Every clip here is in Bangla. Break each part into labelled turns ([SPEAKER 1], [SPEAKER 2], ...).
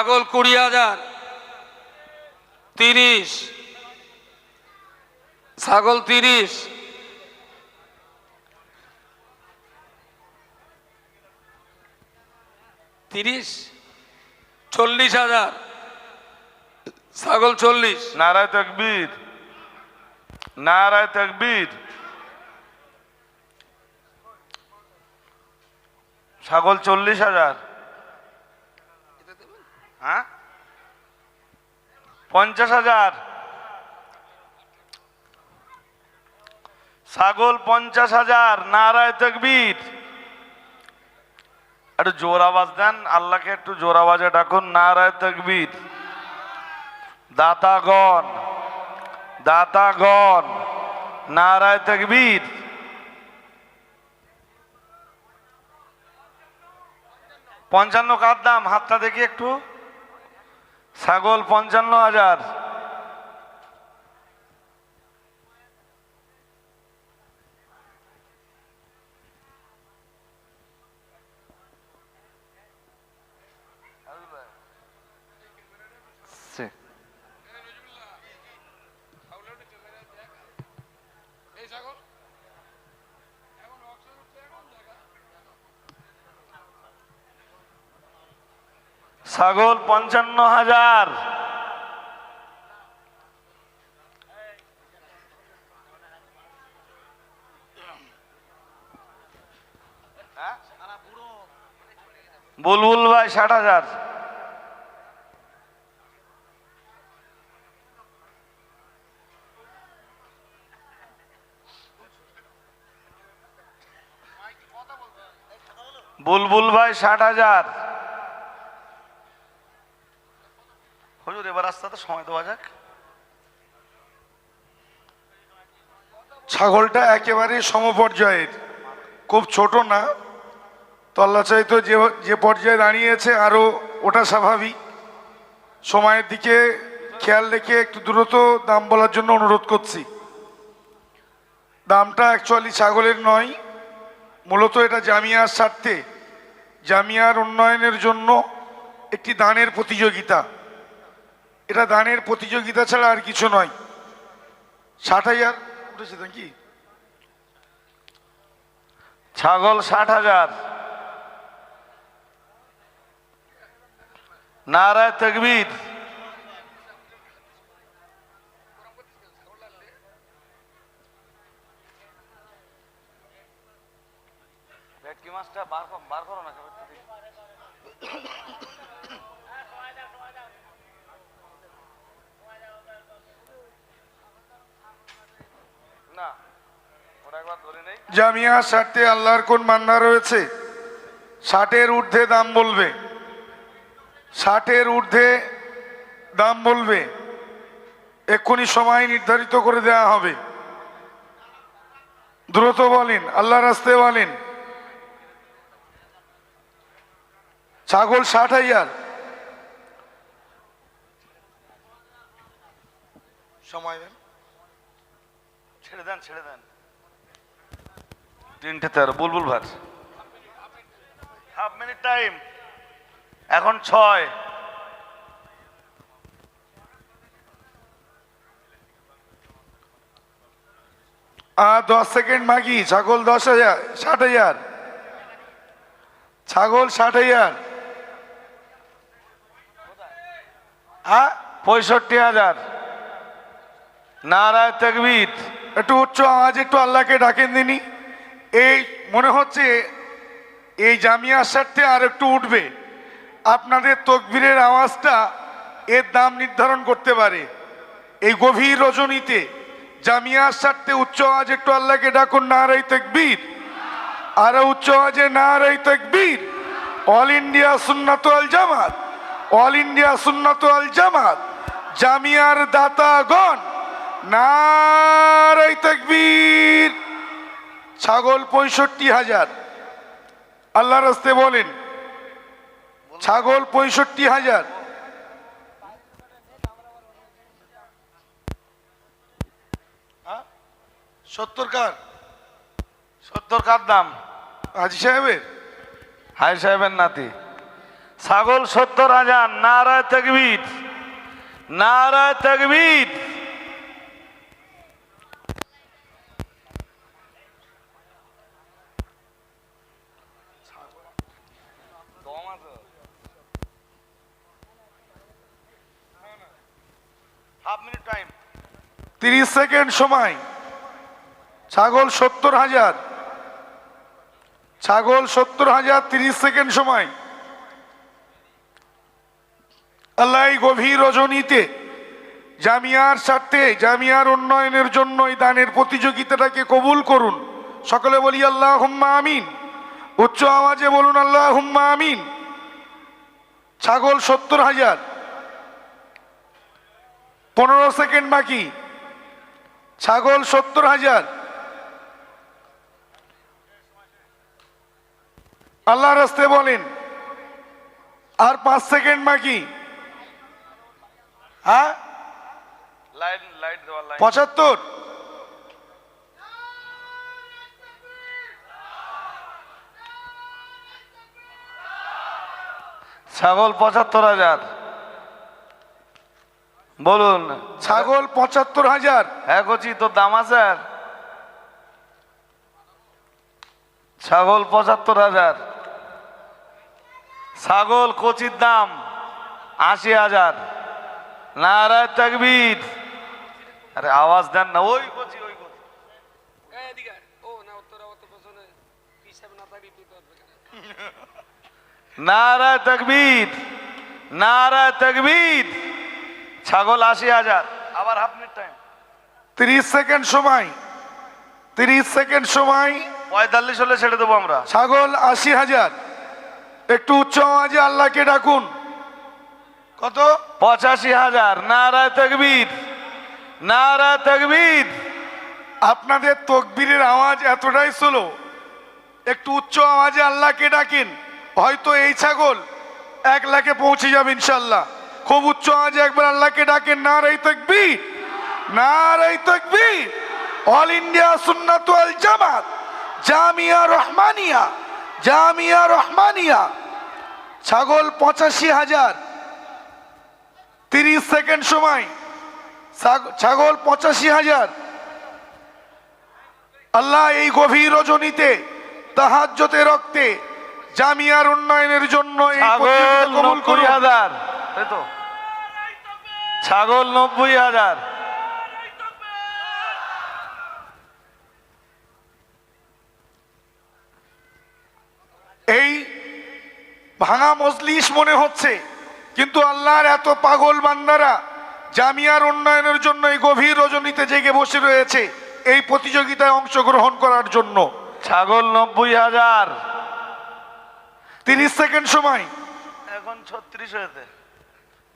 [SPEAKER 1] ছাগল কুড়ি হাজার, তিরিশ, ছাগল তিরিশ। তিরিশ, চল্লিশ হাজার, ছাগল চল্লিশ।
[SPEAKER 2] নারায় তকবীর নারায় তকবীর। ছাগল চল্লিশ হাজার। হ্যাঁ? পঞ্চাশ হাজার। ছাগল পঞ্চাশ হাজার, নারায় তকবীর। একটু জোর আওয়াজ দেন, আল্লাহকে একটু জোর আওয়াজে ডাকুন, নারায় তকবীর। দাতাগণ দাতাগণ, নারায় তকবীর। পঞ্চান্ন কার দাম? হাতটা দেখি একটু। ছাগল পঞ্চান্ন হাজার। ছাগল পঞ্চান্ন হাজার। বুলবুল ভাই ষাট হাজার। বুলবুল ভাই ষাট হাজার হুজুর এবার রাস্তাতে সময় দেওয়া যাক।
[SPEAKER 3] ছাগলটা একেবারে সমপর্যায়ের। খুব ছোট না। তল্লা চাইতো যে যে পর্যায়ে দাঁড়িয়েছে আরও ওটা স্বাভাবিক। সময়ের দিকে খেয়াল রেখে একটু দ্রুত দাম বলার জন্য অনুরোধ করছি। দামটা অ্যাকচুয়ালি ছাগলের নয়। মূলত এটা জামিয়ার স্বার্থে। জামিয়ার উন্নয়নের জন্য একটি দানের প্রতিযোগিতা। এটা দানের প্রতিযোগিতা ছাড়া আর কিছু নয়। ষাট হাজার, উঠেছে নাকি?
[SPEAKER 2] ছাগল ষাট হাজার। নারায় তকবীর। ভেটকি মাছটা বার বার করো না কেবল একটু দেখি। না ওটা একবার ধরে নেই
[SPEAKER 3] জামিয়া ষাটে আল্লাহর কোন মান্না রয়েছে? ষাটের ঊর্ধ্বে দাম বলবে। ষাটের ঊর্ধ্বে দাম বলবে। এক্ষুনি সময় নির্ধারিত করে দেওয়া হবে। দ্রুত বলেন আল্লাহ রাস্তে বলেন। ছাগল ষাট হাজার। সময় দেন।
[SPEAKER 2] ছেড়ে দেন ছেড়ে দেন। তিনটে তেরো বুলবুল ভার হাফ মিনিট টাইম এখন ছয়।
[SPEAKER 3] আর দশ সেকেন্ড মাগি ছাগল দশ হাজার ষাট হাজার। ছাগল ষাট হাজার। হ্যাঁ?
[SPEAKER 2] পঁয়ষট্টি হাজার। নারায় তকবীর।
[SPEAKER 3] একটু উচ্চ আওয়াজ একটু আল্লাহকে ডাকেন দিনি এই মনে হচ্ছে এই জামিয়ার স্বার্থে আর একটু উঠবে। আপনাদের তকবীরের আওয়াজটা এর দাম নির্ধারণ করতে পারে। এই গভীর রজনীতে জামিয়ার স্বার্থে উচ্চ আওয়াজ একটু আল্লাহকে ডাকুন না রাই তকবীর। আরও উচ্চ আওয়াজে না রাই তকবীর। অল ইন্ডিয়া সুন্নাত আল জামাত, অল ইন্ডিয়া সুন্নাত আল জামাত, জামিয়ার দাতাগণ নারাই তকবীর। ছাগল পঁয়ষট্টি হাজার। আল্লাহ রাস্তে বলেন ছাগল পঁয়ষট্টি হাজার। হ্যাঁ? সত্তর কার?
[SPEAKER 2] সত্তর কার দাম?
[SPEAKER 3] হাজি সাহেবের?
[SPEAKER 2] হাই সাহেবের নাতি। ছাগল সত্তর হাজার নারায় তকবীর। নারায় তকবীর।
[SPEAKER 3] তিরিশ সেকেন্ড সময়। ছাগল সত্তর হাজার। ছাগল সত্তর হাজার তিরিশ সেকেন্ড সময়। আল্লাহ গভীর রজনীতে জামিয়ার স্বার্থে, জামিয়ার উন্নয়নের জন্য এই দানের প্রতিযোগিতাটাকে কবুল করুন। সকলে বলি আল্লাহ হুম্মা আমিন। উচ্চ আওয়াজে বলুন আল্লাহ হুম্মা আমিন। ছাগল সত্তর হাজার। পনেরো সেকেন্ড বাকি। ছাগল সত্তর হাজার। আল্লাহ রাস্তে বলেন আর পাঁচ সেকেন্ড বাকি। হ্যাঁ? পঁচাত্তর।
[SPEAKER 2] ছাগল পঁচাত্তর হাজার। বলুন।
[SPEAKER 3] ছাগল পঁচাত্তর হাজার।
[SPEAKER 2] হ্যাঁ কচি তোর দাম আছে? ছাগল পঁচাত্তর হাজার। ছাগল কচির দাম আশি হাজার। নারায় তকবীর। আরে আওয়াজ দেন না ওই কচি ওই। নারায় তকবীর। নারায় তকবীর। ছাগল আশি হাজার আবার হাফ মিনিট টাইম
[SPEAKER 3] তিরিশ সেকেন্ড সময় তিরিশ সেকেন্ড সময়।
[SPEAKER 2] পঁয়তাল্লিশ হলে ছেড়ে দেবো আমরা।
[SPEAKER 3] ছাগল আশি হাজার একটু উচ্চ আওয়াজে আল্লাহকে ডাকুন। কত?
[SPEAKER 2] পঁচাশি হাজার নারায় তকবীর নারায় তকবীর।
[SPEAKER 3] আপনাদের তকবীরের আওয়াজ এতটাই স্লো একটু উচ্চ আওয়াজে আল্লাহকে ডাকেন হয়তো এই ছাগল এক লাখে পৌঁছে যাবে ইনশাল্লাহ খুব উচ্চ আজ একবার আল্লাহকে ডাকে না রে তকবীর না রে তকবীর। অল ইন্ডিয়া সুন্নাত ওয়াল জামাত জামিয়া রহমানিয়া জামিয়া রহমানিয়া। ছাগল পঁচাশি হাজার তিরিশ সেকেন্ড সময়। ছাগ- ছাগল পঁচাশি হাজার। আল্লাহ এই গভীর রজনীতে তাহাজ্জতে রক্তে জামিয়ার উন্নয়নের জন্য কবুল করুন।
[SPEAKER 2] হাজার। তাই তো? ছাগল নব্বই হাজার।
[SPEAKER 3] এই ভাঙা মজলিস মনে হচ্ছে কিন্তু আল্লাহর এত পাগল বান্দারা জামিয়ার উন্নয়নের জন্য এই গভীর রজনীতে জেগে বসে রয়েছে এই প্রতিযোগিতায় অংশগ্রহণ করার জন্য।
[SPEAKER 2] ছাগল নব্বই হাজার।
[SPEAKER 3] তিরিশ সেকেন্ড সময়।
[SPEAKER 2] এখন ছত্রিশ হয়েছে।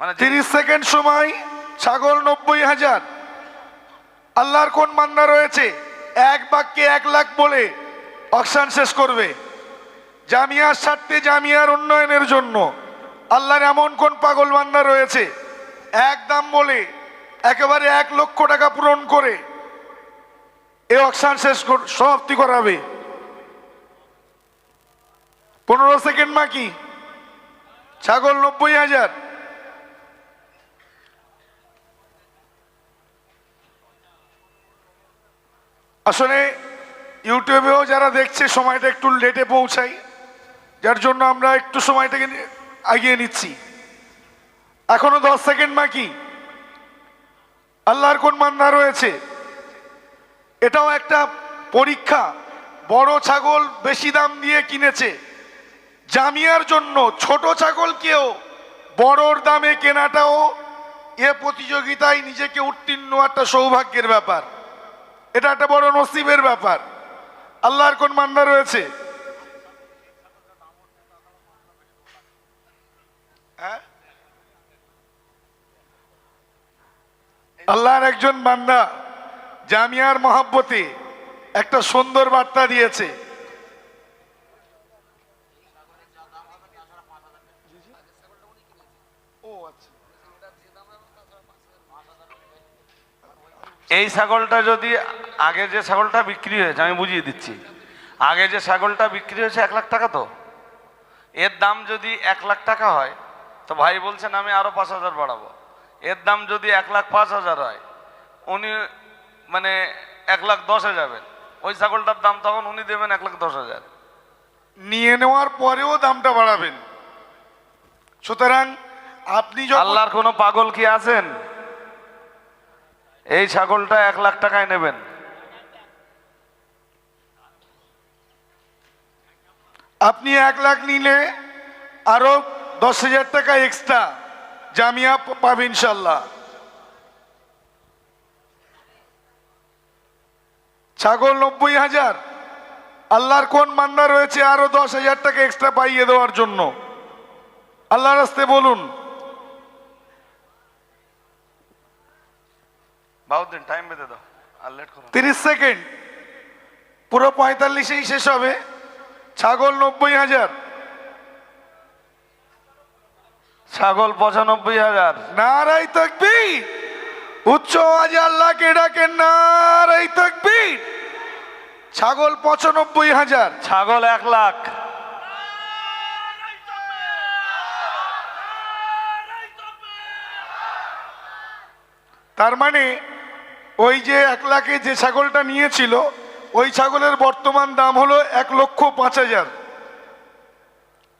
[SPEAKER 2] মানে
[SPEAKER 3] তিরিশ সেকেন্ড সময়, ছাগল নব্বই হাজার। আল্লাহর কোন মান্না রয়েছে? এক বাক্যে এক লাখ বলে অকশান শেষ করবে। জামিয়ার স্বার্থে জামিয়ার উন্নয়নের জন্য আল্লাহর এমন কোন পাগল মান্না রয়েছে? এক দাম বলে একেবারে এক লক্ষ টাকা পূরণ করে এ অকশান শেষ সমাপ্তি করাবে। পনেরো সেকেন্ড বাকি। ছাগল নব্বই হাজার। আসলে ইউটিউবেও যারা দেখছে, সময়টা একটু লেটে পৌঁছাই। যার জন্য আমরা একটু সময়টাকে এগিয়ে নিচ্ছি। এখনও দশ সেকেন্ড বাকি। আল্লাহর কোন মান্না রয়েছে? এটাও একটা পরীক্ষা। বড় ছাগল বেশি দাম দিয়ে কিনেছে। জামিয়ার জন্য ছোট ছাগলকেও বড়র দামে কেনাটাও এ প্রতিযোগিতায় নিজেকে উত্তীর্ণ একটা সৌভাগ্যের ব্যাপার। এটা একটা বড় নসিবের ব্যাপার। আল্লাহর কোন মান্না রয়েছে? হ্যাঁ? আল্লাহর একজন বান্দা জামিয়ার মহাব্বতে একটা সুন্দর বার্তা দিয়েছে। আচ্ছা।
[SPEAKER 2] এই ছাগলটা যদি আগে যে ছাগলটা বিক্রি হয়েছে আমি বুঝিয়ে দিচ্ছি। আগে যে ছাগলটা বিক্রি হয়েছে এক লাখ টাকা তো। এর দাম যদি এক লাখ টাকা হয় তো ভাই বলছেন আমি আরও পাঁচ হাজার বাড়াবো। এর দাম যদি এক লাখ পাঁচ হাজার হয় উনি মানে এক লাখ দশে যাবেন। ওই ছাগলটার দাম তখন উনি দেবেন এক লাখ দশ হাজার।
[SPEAKER 3] নিয়ে নেওয়ার পরেও দামটা বাড়াবেন। সুতরাং আপনি
[SPEAKER 2] আল্লাহর কোনো পাগল কি আছেন? এই ছাগলটা এক লাখ টাকায় নেবেন।
[SPEAKER 3] আপনি এক লাখ নিলে আরও দশ হাজার টাকা এক্সট্রা জামিয়া পাবে ইনশাল্লাহ। ছাগল নব্বই হাজার। আল্লাহর কোন মান্না রয়েছে আরও দশ হাজার টাকা এক্সট্রা পাইয়ে দেওয়ার জন্য? আল্লাহর রাস্তে বলুন।
[SPEAKER 2] বাহুদ্দিন টাইম বেঁধে দাও। আর লেট করো
[SPEAKER 3] তিরিশ সেকেন্ড। পুরো পঁয়তাল্লিশেই শেষ হবে। ছাগল নব্বই হাজার।
[SPEAKER 2] ছাগল পঁচানব্বই হাজার।
[SPEAKER 3] নারাই থাকবি উচ্চ আওয়াজে আল্লাহকে ডাকেন নারাই থাকবি ছাগল পঁচানব্বই হাজার।
[SPEAKER 2] ছাগল এক লাখ।
[SPEAKER 3] তার মানে ওই যে এক লাখে যে ছাগলটা নিয়েছিল ওই ছাগলের বর্তমান দাম হলো এক লক্ষ পাঁচ হাজার।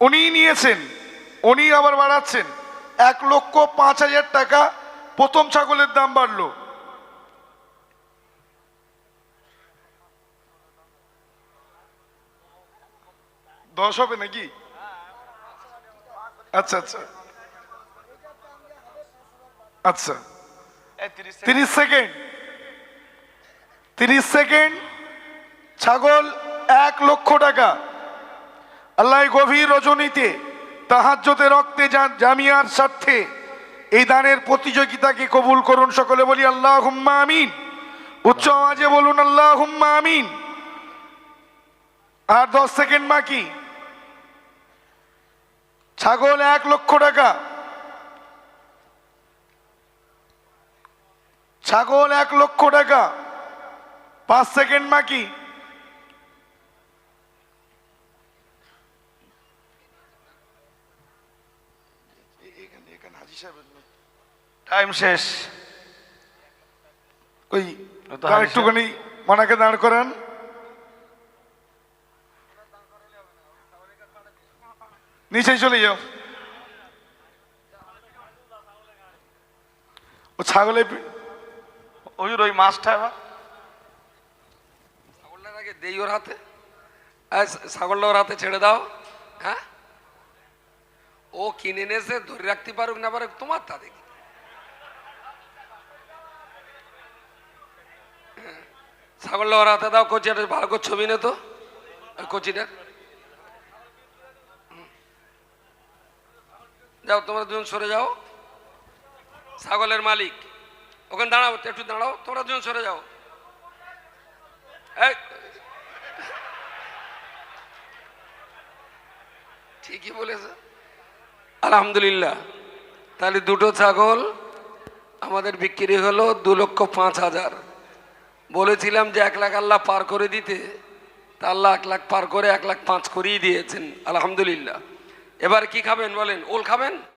[SPEAKER 3] উনিই নিয়েছেন উনি আবার বাড়াচ্ছেন। এক লক্ষ পাঁচ হাজার টাকা প্রথম ছাগলের দাম বাড়লো। দশ হবে নাকি? আচ্ছা আচ্ছা। আচ্ছা।
[SPEAKER 2] তিরিশ সেকেন্ড।
[SPEAKER 3] তিরিশ সেকেন্ড। ছাগল এক লক্ষ টাকা। আল্লাহ গভীর রজনীতে তাহাজ্যতে রক্তে জামিয়ার স্বার্থে এই দানের প্রতিযোগিতাকে কবুল করুন সকলে বলি আল্লাহ হুম্মা আমিন। উচ্চ আওয়াজে বলুন আল্লাহ হুম্মা আমিন। আর দশ সেকেন্ড বাকি। ছাগল এক লক্ষ টাকা। ছাগল এক লক্ষ টাকা। পাঁচ সেকেন্ড বাকি।
[SPEAKER 2] টাইম শেষ।
[SPEAKER 3] ওই। একটুখানি মনাকে দাঁড় করান। নিচে চলে যাও। ও ছাগলে
[SPEAKER 2] ওই ওই মাছটা এবার।
[SPEAKER 1] ছাগলটার আগে দেই ওর হাতে। ছাগলটা ওর হাতে ছেড়ে দাও। হ্যাঁ? ও কিনে এনেছে ধরে রাখতে পারুক না পারুক, তোমার তা দেখি। ওর হাতে দাও, কচি একটা ভালো করে ছবি নে তো। ওই কচিটা। যাও, তোমরা দুজন সরে যাও। ছাগলের মালিক। ওখানে দাঁড়াও, একটু দাঁড়াও, তোমরা দুজন সরে যাও। ঠিকই বলেছে। আলহামদুলিল্লাহ। তাহলে দুটো ছাগল আমাদের বিক্রি হলো দু লক্ষ পাঁচ হাজার। বলেছিলাম যে এক লাখ আল্লাহ পার করে দিতে, তা আল্লাহ এক লাখ পার করে এক লাখ পাঁচ করেই দিয়েছেন। আলহামদুলিল্লাহ। এবার কি খাবেন বলেন? ওল খাবেন?